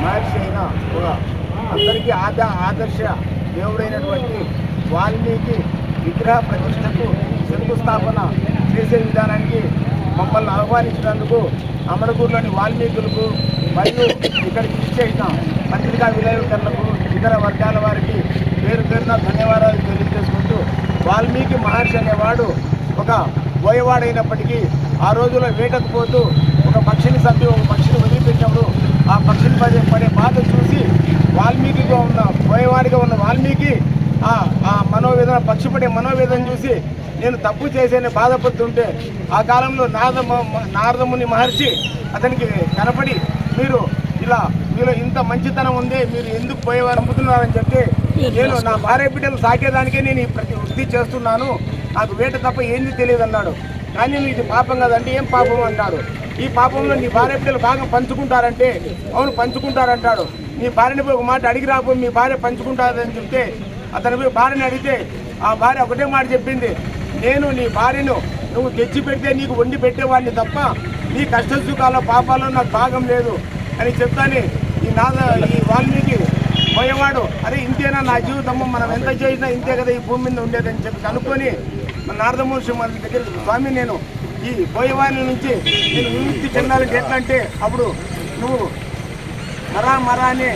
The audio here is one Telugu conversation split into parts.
మహర్షి అయిన ఒక అందరికీ ఆద ఆదర్శ దేవుడైనటువంటి వాల్మీకి విగ్రహ ప్రతిష్టకు శంకుస్థాపన చేసే విధానానికి మమ్మల్ని ఆహ్వానించినందుకు అమరగూరులోని వాల్మీకులకు మరియు ఇక్కడికి ఇచ్చేసిన పత్రికా విలేకరులకు ఇతర వర్గాల వారికి పేరు పేరున ధన్యవాదాలు తెలియజేసుకుంటూ వాల్మీకి మహర్షి అనేవాడు ఒక బోయవాడైనప్పటికీ ఆ రోజుల్లో వేటకు పోతూ ఒక పక్షిని చంపి ఒక పక్షిని వదిలిపెట్టినప్పుడు ఆ పక్షులు పడే పడే బాధ చూసి వాల్మీకిగా ఉన్న పోయేవాడిగా ఉన్న వాల్మీకి ఆ మనోవేదన పక్షి పడే మనోవేదన చూసి నేను తప్పు చేసేనే బాధపడుతుంటే ఆ కాలంలో నారద నారదముని మహర్షి అతనికి కనపడి మీరు ఇలా మీలో ఇంత మంచితనం ఉంది మీరు ఎందుకు పోయేవారు అమ్ముతున్నారని చెప్తే నేను నా భార్య బిడ్డలు సాకేదానికే నేను ఈ ప్రతి వృత్తి చేస్తున్నాను నాకు వేట తప్ప ఏంది తెలియదు అన్నాడు కానీ ఇది పాపం కదంటే ఏం పాపం అంటాడు? ఈ పాపంలో నీ భార్య బిడ్డలు బాగా పంచుకుంటారంటే అవును పంచుకుంటారంటాడు. నీ భార్యని పోయి ఒక మాట అడిగి రాబో మీ భార్య పంచుకుంటారని చెప్తే అతని పోయి భార్యని అడిగితే ఆ భార్య ఒకటే మాట చెప్పింది. నేను నీ భార్యను నువ్వు తెచ్చి పెడితే నీకు వండి పెట్టేవాడిని తప్ప నీ కష్ట సుఖాల్లో పాపాల్లో నాకు భాగం లేదు అని చెప్తానే ఈ నాద ఈ వాల్మీకి పోయేవాడు. అరే ఇంతేనా నా జీవితం మనం ఎంత చేసినా ఇంతే కదా ఈ భూమి మీద ఉండేదని చెప్పి కనుక్కొని నారదమూర్తి మన దగ్గర స్వామి నేను ఈ పోయేవాని నుంచి నేను విముక్తి చెందాలంటే ఎట్లా అంటే అప్పుడు నువ్వు మరా మరా అనే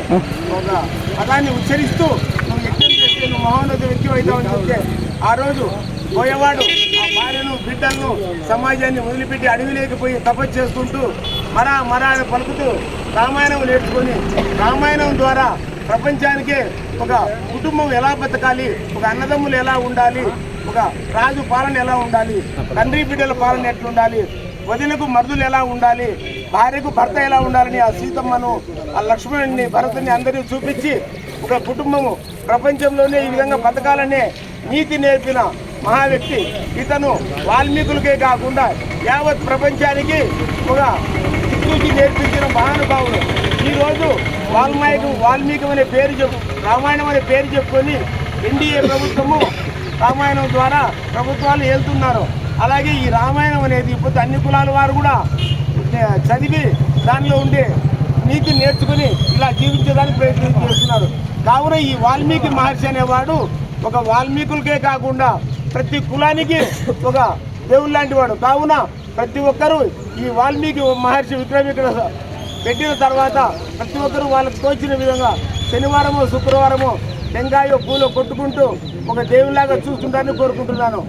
ఒక పదాన్ని ఉచ్చరిస్తూ నువ్వు యజ్ఞం చేస్తే నువ్వు మహోన్నత వ్యక్తి అవుతావని చెప్తే ఆ రోజు పోయేవాడు ఆ భార్యను బిడ్డలను సమాజాన్ని వదిలిపెట్టి అడవిలోకి పోయి తపస్సు చేసుకుంటూ మరా మరా అని పలుకుతూ రామాయణం నేర్చుకొని రామాయణం ద్వారా ప్రపంచానికే ఒక కుటుంబం ఎలా బతకాలి ఒక అన్నదమ్ములు ఎలా ఉండాలి ఒక రాజు పాలన ఎలా ఉండాలి? తండ్రి బిడ్డల పాలన ఎట్లా ఉండాలి వదినకు మరుదులు ఎలా ఉండాలి? భార్యకు భర్త ఎలా ఉండాలని ఆ సీతమ్మను ఆ లక్ష్మణుని భరతుని అందరినీ చూపించి ఒక కుటుంబము ప్రపంచంలోనే ఈ విధంగా బతకాలనే నీతి నేర్పిన మహా వ్యక్తి ఇతను వాల్మీకులకే కాకుండా యావత్ ప్రపంచానికి ఒక దిక్సూచి నేర్పించిన మహానుభావుడు. ఈరోజు వాల్మీకి వాల్మీకి అనే పేరు చెప్పు రామాయణం అనే పేరు చెప్పుకొని ఎన్డీఏ ప్రభుత్వము రామాయణం ద్వారా ప్రభుత్వాలు వెళ్తున్నారు అలాగే ఈ రామాయణం అనేది ఇప్పుడు అన్ని కులాల వారు కూడా చదివి దానిలో ఉండే నీతి నేర్చుకుని ఇలా జీవించడానికి ప్రయత్నం చేస్తున్నారు. కావున ఈ వాల్మీకి మహర్షి అనేవాడు ఒక వాల్మీకులకే కాకుండా ప్రతి కులానికి ఒక దేవుడు లాంటి వాడు. కావున ప్రతి ఒక్కరూ ఈ వాల్మీకి మహర్షి విక్రమ్ పెట్టిన తర్వాత ప్రతి ఒక్కరూ వాళ్ళకు తోచిన విధంగా శనివారము శుక్రవారము టెంకాయ పూలు కొట్టుకుంటూ ఒక దేవునిలాగా చూస్తుంటారని కోరుకుంటున్నాను.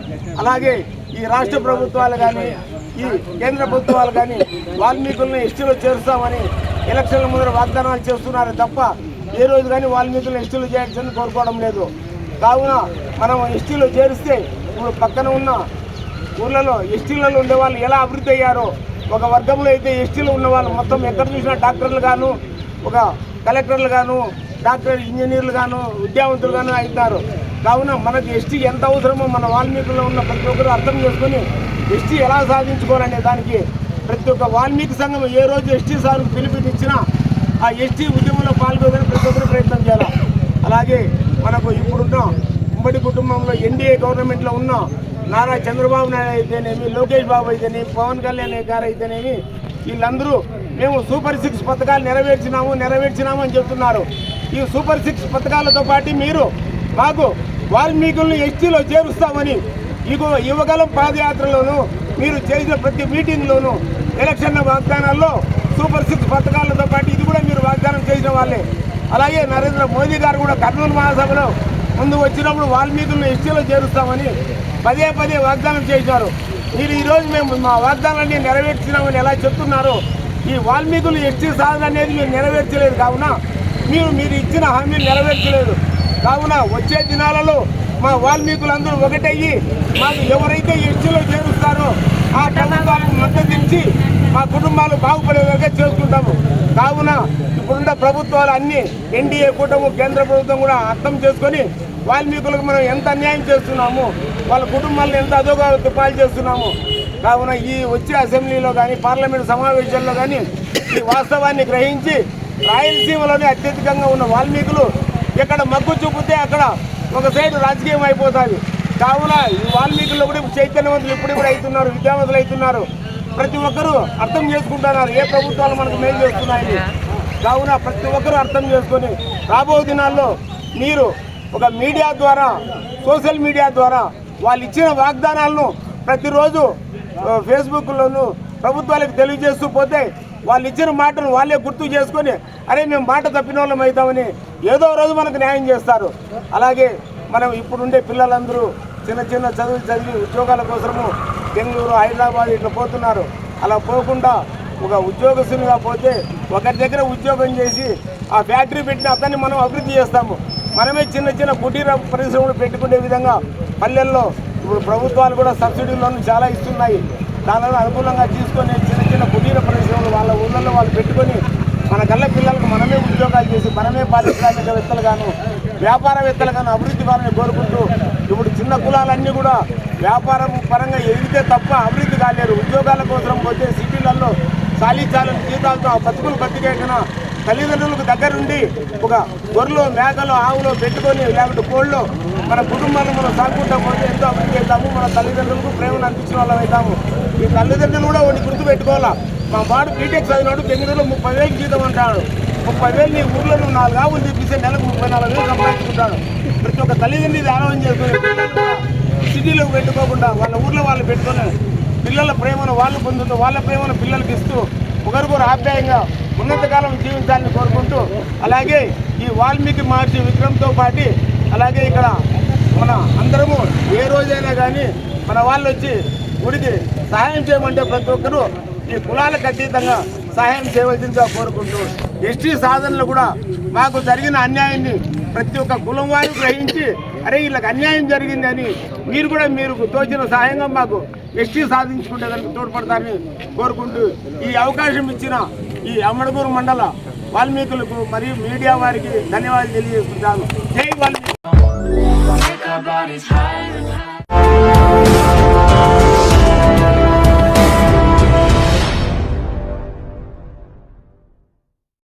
అలాగే ఈ రాష్ట్ర ప్రభుత్వాలు కానీ ఈ కేంద్ర ప్రభుత్వాలు కానీ వాల్మీకులను ఎస్టీలో చేరుస్తామని ఎలక్షన్ల ముందర వాగ్దానాలు చేస్తున్నారు తప్ప ఏ రోజు కానీ వాల్మీకులను ఎస్టీలో చేయాల్సిందని కోరుకోవడం లేదు. కావున మనం ఎస్టీలో చేరిస్తే ఇప్పుడు పక్కన ఉన్న ఊర్లలో ఎస్టీలలో ఉండే వాళ్ళు ఎలా అభివృద్ధి అయ్యారో ఒక వర్గంలో అయితే ఎస్టీలో ఉన్న వాళ్ళు మొత్తం ఎక్కడ చూసినా డాక్టర్లు గాను ఒక కలెక్టర్లు గాను డాక్టర్ ఇంజనీర్లు గాను విద్యావంతులు గాను అవుతారు. కావున మనకు ఎస్టీ ఎంత అవసరమో మన వాల్మీకుల్లో ఉన్న ప్రతి ఒక్కరు అర్థం చేసుకొని ఎస్టీ ఎలా సాధించుకోవాలనే దానికి ప్రతి ఒక్క వాల్మీకి సంఘం ఏ రోజు ఎస్టీ సార్కు పిలుపునిచ్చినా ఆ ఎస్టీ ఉద్యమంలో పాల్గొని ప్రతి ఒక్కరు ప్రయత్నం చేయాలి? అలాగే మనకు ఇప్పుడున్న ఉమ్మడి కుటుంబంలో ఎన్డీఏ గవర్నమెంట్లో ఉన్న నారా చంద్రబాబు నాయుడు అయితేనేమి లోకేష్ బాబు అయితేనేమి పవన్ కళ్యాణ్ గారు అయితేనేమి వీళ్ళందరూ మేము సూపర్ సిక్స్ పథకాలు నెరవేర్చినాము నెరవేర్చినాము అని చెప్తున్నారు. ఈ సూపర్ సిక్స్ పథకాలతో పాటు మీరు మాకు వాల్మీకులను ఎస్టీలో చేరుస్తామని ఇగో యువగలం పాదయాత్రలోను మీరు చేసిన ప్రతి మీటింగ్లోను ఎలక్షన్ వాగ్దానాల్లో సూపర్ సిక్స్ పథకాలతో పాటు ఇది కూడా మీరు వాగ్దానం చేసిన వాళ్ళే. అలాగే నరేంద్ర మోదీ గారు కూడా కర్నూలు మహాసభలో ముందు వచ్చినప్పుడు వాల్మీకులను ఎస్టీలో చేరుస్తామని పదే పదే వాగ్దానం చేశారు. మీరు ఈరోజు మేము మా వాగ్దానాన్ని నెరవేర్చినామని ఎలా చెప్తున్నారు? ఈ వాల్మీకులు ఎస్టీ సాధన అనేది మీరు నెరవేర్చలేదు. కావున మీరు మీరు ఇచ్చిన హామీ నెరవేర్చలేదు. కావున వచ్చే దినాలలో మా వాల్మీకులందరూ ఒకటయ్యి మాకు ఎవరైతే ఎస్టీలో చేరుస్తారో ఆ ప్రభుత్వాలకు మద్దతు ఇచ్చి మా కుటుంబాలు బాగుపడేలాగా చేసుకుంటాము. కావున ఇప్పుడున్న ప్రభుత్వాలు అన్ని ఎన్డీఏ కూటమి కేంద్ర ప్రభుత్వం కూడా అర్థం చేసుకొని వాల్మీకులకు మనం ఎంత అన్యాయం చేస్తున్నాము వాళ్ళ కుటుంబాలను ఎంత అదోగా తుపాలు చేస్తున్నాము కావున ఈ వచ్చే అసెంబ్లీలో కానీ పార్లమెంట్ సమావేశాల్లో కానీ ఈ వాస్తవాన్ని గ్రహించి రాయలసీమలోనే అత్యధికంగా ఉన్న వాల్మీకులు ఎక్కడ మగ్గు చూపితే అక్కడ ఒక సైడ్ రాజకీయం అయిపోతుంది. కావున ఈ వాల్మీకుల్లో కూడా చైతన్యవంతులు ఇప్పుడు కూడా అవుతున్నారు విద్యావంతులు అవుతున్నారు. ప్రతి ఒక్కరూ అర్థం చేసుకుంటున్నారు. ఏ ప్రభుత్వాలు మనకు మేలు చేస్తున్నాయని కావున ప్రతి ఒక్కరూ అర్థం చేసుకొని రాబో దినాల్లో మీరు ఒక మీడియా ద్వారా సోషల్ మీడియా ద్వారా వాళ్ళు ఇచ్చిన వాగ్దానాలను ప్రతిరోజు ఫేస్బుక్లోనూ ఫేస్బుక్లోను ప్రభుత్వాలకు తెలియజేస్తూ పోతే వాళ్ళు ఇచ్చిన మాటను వాళ్ళే గుర్తు చేసుకొని అరే మేము మాట తప్పిన వాళ్ళం అవుతామని ఏదో రోజు మనకు న్యాయం చేస్తారు. అలాగే మనం ఇప్పుడుండే పిల్లలందరూ చిన్న చిన్న చదువులు చదివి ఉద్యోగాల కోసము బెంగళూరు హైదరాబాద్ ఇట్లా పోతున్నారు. అలా పోకుండా ఒక ఉద్యోగస్తునిగా పోతే ఒకరి దగ్గర ఉద్యోగం చేసి ఆ ఫ్యాక్టరీ పెట్టిన అతన్ని మనం అభివృద్ధి చేస్తాము. మనమే చిన్న చిన్న కుటీర పరిశ్రమలు పెట్టుకునే విధంగా పల్లెల్లో ఇప్పుడు ప్రభుత్వాలు కూడా సబ్సిడీ లోన్లు చాలా ఇస్తున్నాయి. దానివల్ల అనుకూలంగా తీసుకొని చిన్న చిన్న కుటీర పరిశ్రమలు వాళ్ళ ఊళ్ళల్లో వాళ్ళు పెట్టుకొని మన గల్ల పిల్లలకు మనమే ఉద్యోగాలు చేసి మనమే పారిశ్రామికవేత్తలుగాను వ్యాపారవేత్తలుగాను అభివృద్ధి కావాలని కోరుకుంటూ ఇప్పుడు చిన్న కులాలన్నీ కూడా వ్యాపారం పరంగా ఎదిగితే తప్ప అభివృద్ధి కాలేరు ఉద్యోగాల కోసం పోతే సిటీలలో చాలీ చాలని జీతాలతో ఆ బతుకులు బతికేకనా తల్లిదండ్రులకు దగ్గరుండి ఒక గొర్రెలు మేకలు ఆవులు పెట్టుకొని లేకపోతే కోళ్ళు మన కుటుంబాన్ని మనం సాగుకుంటా పోతే ఎంతో అభివృద్ధి అవుతాము మన తల్లిదండ్రులకు ప్రేమను అందించిన వాళ్ళం అవుతాము. ఈ తల్లిదండ్రులు కూడా ఒకటి గుర్తు పెట్టుకోవాలా మా వాడు బీటెక్ చదివినాడు బెంగళూరులో ముప్పై వేలు జీతం అంటాడు. ముప్పై వేలు నీ ఊర్లో నువ్వు నాలుగు ఆవులు తెప్పిస్తే నెలకు ముప్పై నాలుగు వేలు సంపాదించుకుంటాడు. ప్రతి ఒక్క తల్లిదండ్రి ఇది ఆలోచన చేసుకుని సిటీలో సిటీలోకి పెట్టుకోకుండా వాళ్ళ ఊర్లో వాళ్ళు పెట్టుకొని పిల్లల ప్రేమను వాళ్ళు పొందుతూ వాళ్ళ ప్రేమను పిల్లలకి ఇస్తూ ఒకరికొకరు ఆప్యాయంగా ఉన్నతకాలం జీవించాలని కోరుకుంటూ అలాగే ఈ వాల్మీకి మహర్షి విగ్రహంతో పాటు అలాగే ఇక్కడ మన అందరము ఏ రోజైనా కానీ మన వాళ్ళు వచ్చి గుడికి సహాయం చేయమంటే ప్రతి ఒక్కరూ ఈ కులాలకు అతీతంగా సహాయం చేయవలసిందిగా కోరుకుంటూ ఎస్టీ సాధనలు కూడా మాకు జరిగిన అన్యాయాన్ని ప్రతి ఒక్క కులం వారు గ్రహించి అరే వీళ్ళకి అన్యాయం జరిగిందని మీరు కూడా మీరు తోచిన సహాయంగా మాకు ఎస్టీ సాధించుకుంటే దానికి తోడ్పడతారని కోరుకుంటూ ఈ అవకాశం ఇచ్చిన ఈ అమ్మడగూరు మండల వాల్మీకులకు మరియు మీడియా వారికి ధన్యవాదాలు తెలియజేస్తున్నాను. జై వాల్మీకి.